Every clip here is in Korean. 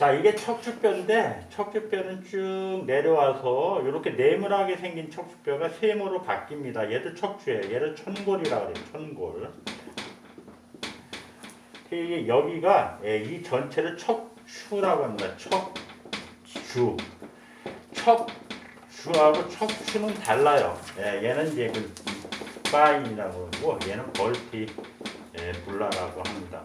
자, 이게 척추뼈인데 척추뼈는 쭉 내려와서 이렇게 네모나게 생긴 척추뼈가 세모로 바뀝니다. 얘도 척추예요. 얘를 천골이라고 그래요. 천골. 이게 여기가 예, 이 전체를 척추라고 합니다. 척추. 척추하고 척추는 달라요. 예, 얘는 이제 그 파인이라고 그러고 얘는 벌티 예, 불라라고 합니다.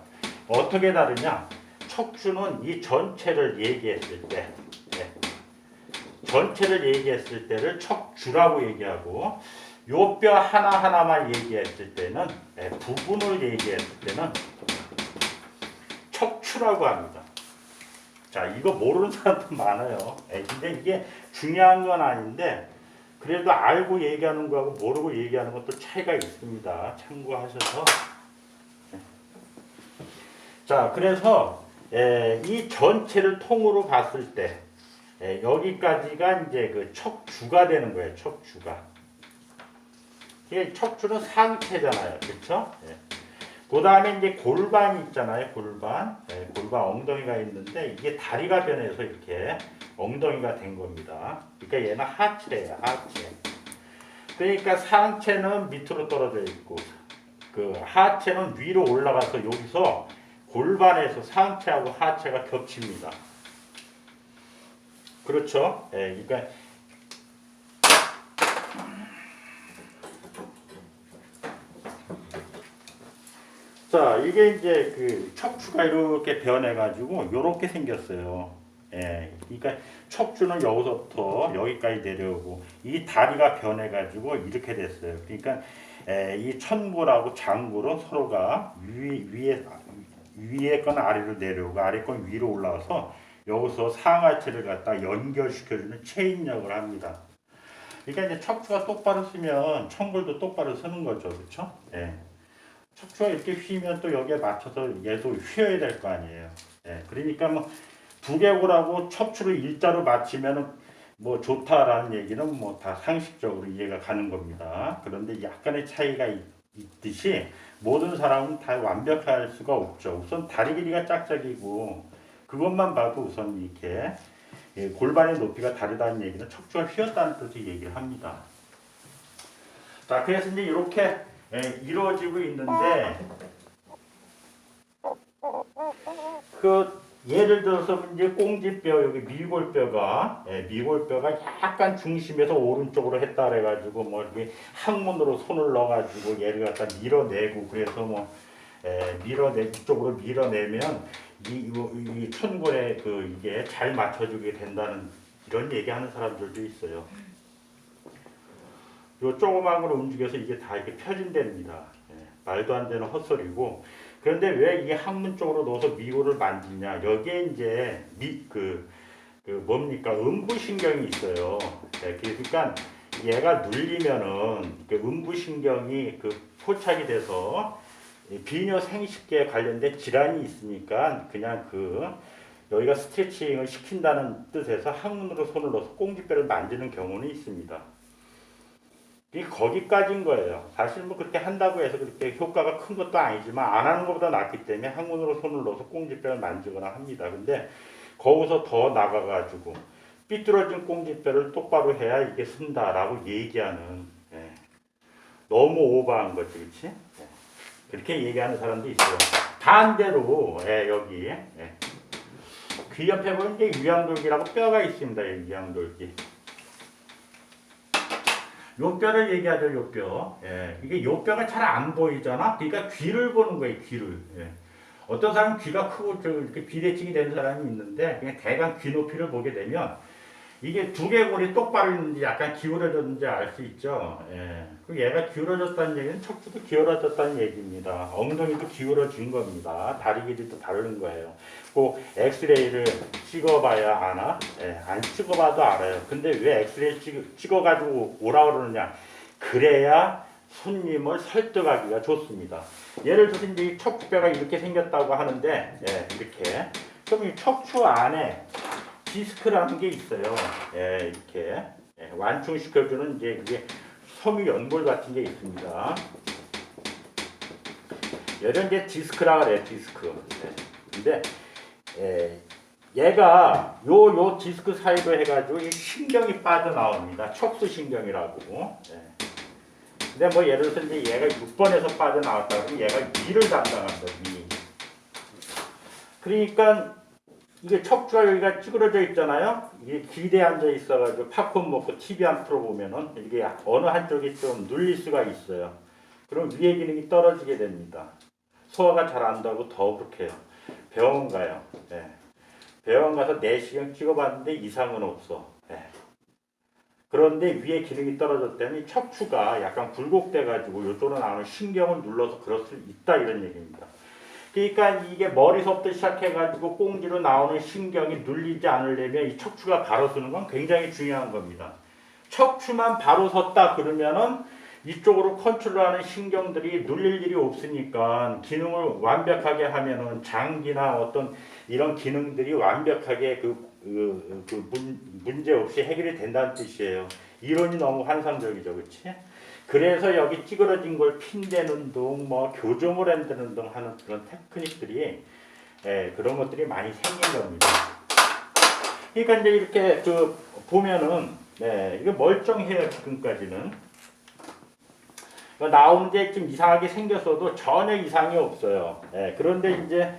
어떻게 다르냐? 척추는 이 전체를 얘기했을 때, 예, 전체를 얘기했을 때를 척추라고 얘기하고, 요 뼈 하나 하나만 얘기했을 때는 예, 부분을 얘기했을 때는 척추라고 합니다. 자, 이거 모르는 사람도 많아요. 예, 근데 이게 중요한 건 아닌데, 그래도 알고 얘기하는 거하고 모르고 얘기하는 것도 차이가 있습니다. 참고하셔서. 예. 자, 그래서 에, 이 전체를 통으로 봤을 때 에, 여기까지가 이제 그 척추가 되는 거예요. 척추가. 이게 척추는 상체잖아요. 그렇죠? 그 다음에 이제 골반이 있잖아요. 골반. 예, 골반 엉덩이가 있는데 이게 다리가 변해서 이렇게 엉덩이가 된 겁니다. 그러니까 얘는 하체예요. 하체. 그러니까 상체는 밑으로 떨어져 있고 그 하체는 위로 올라가서 여기서 골반에서 상체하고 하체가 겹칩니다. 그렇죠? 예, 그러니까 자, 이게 이제 그 척추가 이렇게 변해가지고 이렇게 생겼어요. 예, 그러니까 척추는 여기서부터 여기까지 내려오고 이 다리가 변해가지고 이렇게 됐어요. 그러니까 에, 이 천골하고 장골은 서로가 위, 위에 위에 건 아래로 내려오고 아래 건 위로 올라와서 여기서 상하체를 갖다 연결시켜주는 체인력을 합니다. 그러니까 이제 척추가 똑바로 쓰면 천골도 똑바로 쓰는 거죠, 그렇죠? 예. 척추가 이렇게 휘면 또 여기에 맞춰서 얘도 휘어야 될 거 아니에요. 예. 그러니까 뭐 두개골하고 척추를 일자로 맞추면은 뭐 좋다라는 얘기는 뭐 다 상식적으로 이해가 가는 겁니다. 그런데 약간의 차이가 있, 있듯이 모든 사람은 다 완벽할 수가 없죠. 우선 다리 길이가 짝짝이고 그것만 봐도 우선 이렇게 예, 골반의 높이가 다르다는 얘기는 척추가 휘었다는 뜻을 얘기를 합니다. 자, 그래서 이제 이렇게 예, 이루어지고 있는데 그 예를 들어서 이제 꽁지뼈 여기 미골뼈가 예, 미골뼈가 약간 중심에서 오른쪽으로 했다 그래가지고 뭐 이렇게 항문으로 손을 넣어가지고 얘를 갖다 밀어내고 그래서 뭐 예, 밀어내 이쪽으로 밀어내면 이, 이, 이 천골에 그 이게 잘 맞춰주게 된다는 이런 얘기하는 사람들도 있어요. 요 조그만 걸 움직여서 이게 다 이렇게 펴진답니다. 예, 말도 안 되는 헛소리고 그런데 왜 이게 항문 쪽으로 넣어서 미호를 만지냐? 여기에 이제 미, 그, 그 뭡니까? 음부신경이 있어요. 네, 그러니까 얘가 눌리면은 그 음부신경이 그 포착이 돼서 이 비뇨 생식기에 관련된 질환이 있으니까 그냥 그 여기가 스트레칭을 시킨다는 뜻에서 항문으로 손을 넣어서 꽁지뼈를 만지는 경우는 있습니다. 이 거기까지인 거예요. 사실 뭐 그렇게 한다고 해서 그렇게 효과가 큰 것도 아니지만 안 하는 것보다 낫기 때문에 항문으로 손을 넣어서 꽁지뼈를 만지거나 합니다. 근데 거기서 더 나가가지고 삐뚤어진 꽁지뼈를 똑바로 해야 이게 쓴다라고 얘기하는 예. 너무 오버한 거지, 그렇지? 예. 그렇게 얘기하는 사람도 있어요. 반대로 예, 여기 예. 귀 옆에 보면 이제 유양돌기라고 뼈가 있습니다. 이 유양돌기. 요 뼈를 얘기하죠, 요 뼈. 예, 이게 요 뼈가 잘 안 보이잖아. 그러니까 귀를 보는 거예요, 귀를. 예. 어떤 사람은 귀가 크고 저 이렇게 비대칭이 되는 사람이 있는데 그냥 대강 귀 높이를 보게 되면 이게 두개골이 똑바로 있는지 약간 기울어졌는지 알 수 있죠. 예. 그 얘가 기울어졌다는 얘기는 척추도 기울어졌다는 얘기입니다. 엉덩이도 기울어진 겁니다. 다리 길이도 다른 거예요. 그 엑스레이를 찍어봐야 아나? 예, 안 찍어봐도 알아요. 근데 왜 엑스레이 찍, 찍어가지고 오라 그러느냐? 그래야 손님을 설득하기가 좋습니다. 예를 들어서 이제 이 척추뼈가 이렇게 생겼다고 하는데, 예, 이렇게. 그럼 이 척추 안에 디스크라는 게 있어요. 예, 이렇게. 예, 완충시켜주는 이제 이게 섬유 연골 같은 게 있습니다. 얘를 이제 디스크라 그래, 디스크. 예. 근데 예, 얘가 요 요 디스크 사이로 해가지고 이 신경이 빠져나옵니다. 척수 신경이라고. 예. 근데 뭐 예를 들어서 이제 얘가 6번에서 빠져나왔다 그러면 얘가 2를 담당한다. 2. 그러니까 이게 척추가 여기가 찌그러져 있잖아요. 이게 기대 앉아 있어가지고 팝콘 먹고 TV 한 틀어보면은 이게 어느 한쪽이 좀 눌릴 수가 있어요. 그럼 위의 기능이 떨어지게 됩니다. 소화가 잘 안 되고 더 그렇게 해요. 병원 가요. 예. 병원 가서 내시경 찍어봤는데 이상은 없어. 예. 그런데 위에 기능이 떨어졌다면 이 척추가 약간 굴곡돼가지고 이쪽으로 나오는 신경을 눌러서 그럴 수 있다 이런 얘기입니다. 그러니까 이게 머리서부터 시작해가지고 꽁지로 나오는 신경이 눌리지 않으려면 이 척추가 바로 서는 건 굉장히 중요한 겁니다. 척추만 바로 섰다 그러면은 이쪽으로 컨트롤하는 신경들이 눌릴 일이 없으니까 기능을 완벽하게 하면은 장기나 어떤 이런 기능들이 완벽하게 그, 그, 그 문, 문제 없이 해결이 된다는 뜻이에요. 이론이 너무 환상적이죠, 그렇지? 그래서 여기 찌그러진 걸 핀대는 등, 뭐 교정을 한다는 등 하는 그런 테크닉들이 예, 그런 것들이 많이 생긴 겁니다. 그러니까 이제 이렇게 그 보면은 네, 이거 멀쩡해요 지금까지는. 나오는 게좀 이상하게 생겼어도 전혀 이상이 없어요. 예, 그런데 이제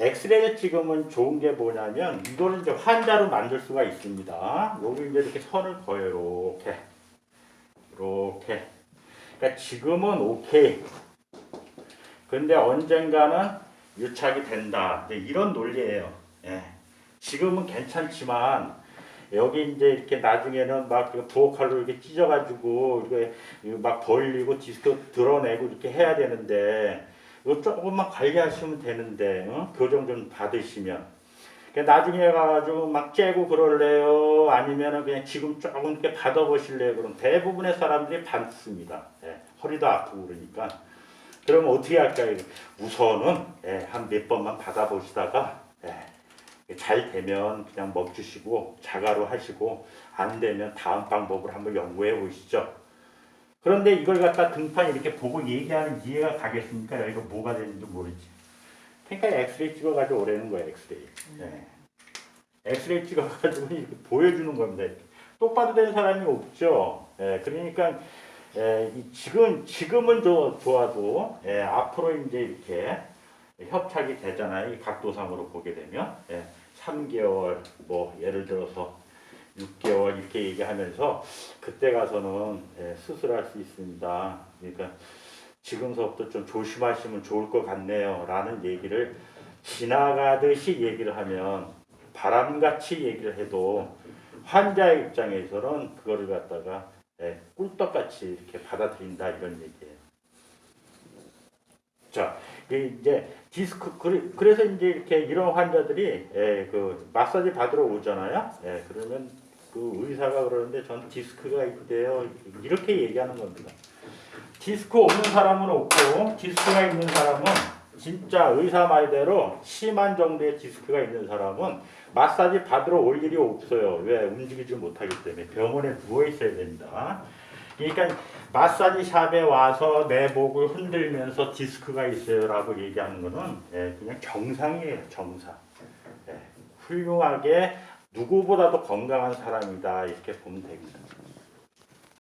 엑스레이를 찍으면 좋은 게 뭐냐면 이거는 이제 환자로 만들 수가 있습니다. 여기 이제 이렇게 선을 그어요. 이렇게. 이렇게. 그러니까 지금은 오케이. 근데 언젠가는 유착이 된다. 이런 논리예요. 예. 지금은 괜찮지만 여기 이제 이렇게 나중에는 막그 부엌칼로 이렇게 찢어가지고 이게 이거 막 벌리고 디스크 드러내고 이렇게 해야 되는데 조금만 관리하시면 되는데 어? 교정 좀 받으시면. 그러니까 나중에 가가지고 막 째고 그럴래요? 아니면은 그냥 지금 조금 이렇게 받아보실래요? 그럼 대부분의 사람들이 받습니다. 예, 허리도 아프고 그러니까. 그러면 어떻게 할까요? 우선은 예, 한몇 번만 받아보시다가 예, 잘 되면 그냥 멈추시고 자가로 하시고 안 되면 다음 방법을 한번 연구해 보시죠. 그런데 이걸 갖다 등판 이렇게 보고 얘기하는 이해가 가겠습니까? 여기가 뭐가 되는지 모르지. 그러니까 엑스레이 찍어가지고 오라는 거야, 엑스레이. 네. 엑스레이 찍어가지고 이렇게 보여주는 겁니다. 이렇게. 똑바로 된 사람이 없죠. 예, 그러니까 예, 이 지금 지금은 저, 좋아도 예, 앞으로 이제 이렇게 협착이 되잖아요. 이 각도상으로 보게 되면 예, 3개월 뭐 예를 들어서 6개월 이렇게 얘기하면서 그때 가서는 예, 수술할 수 있습니다. 그러니까 지금서부터 좀 조심하시면 좋을 것 같네요. 라는 얘기를 지나가듯이 얘기를 하면 바람같이 얘기를 해도 환자의 입장에서는 그거를 갖다가 예, 꿀떡같이 이렇게 받아들인다 이런 얘기예요. 자, 이 이제 디스크 그래- 그래서 이제 이렇게 이런 환자들이 예, 그 마사지 받으러 오잖아요. 예, 그러면 그 의사가 그러는데 전 디스크가 있대요. 이렇게 얘기하는 겁니다. 디스크 없는 사람은 없고 디스크가 있는 사람은 진짜 의사 말대로 심한 정도의 디스크가 있는 사람은 마사지 받으러 올 일이 없어요. 왜 움직이지 못하기 때문에 병원에 누워 있어야 됩니다. 그러니까 마사지 샵에 와서 내 목을 흔들면서 디스크가 있어요라고 얘기하는 거는 예, 그냥 정상이에요, 정상. 예, 훌륭하게 누구보다도 건강한 사람이다 이렇게 보면 됩니다.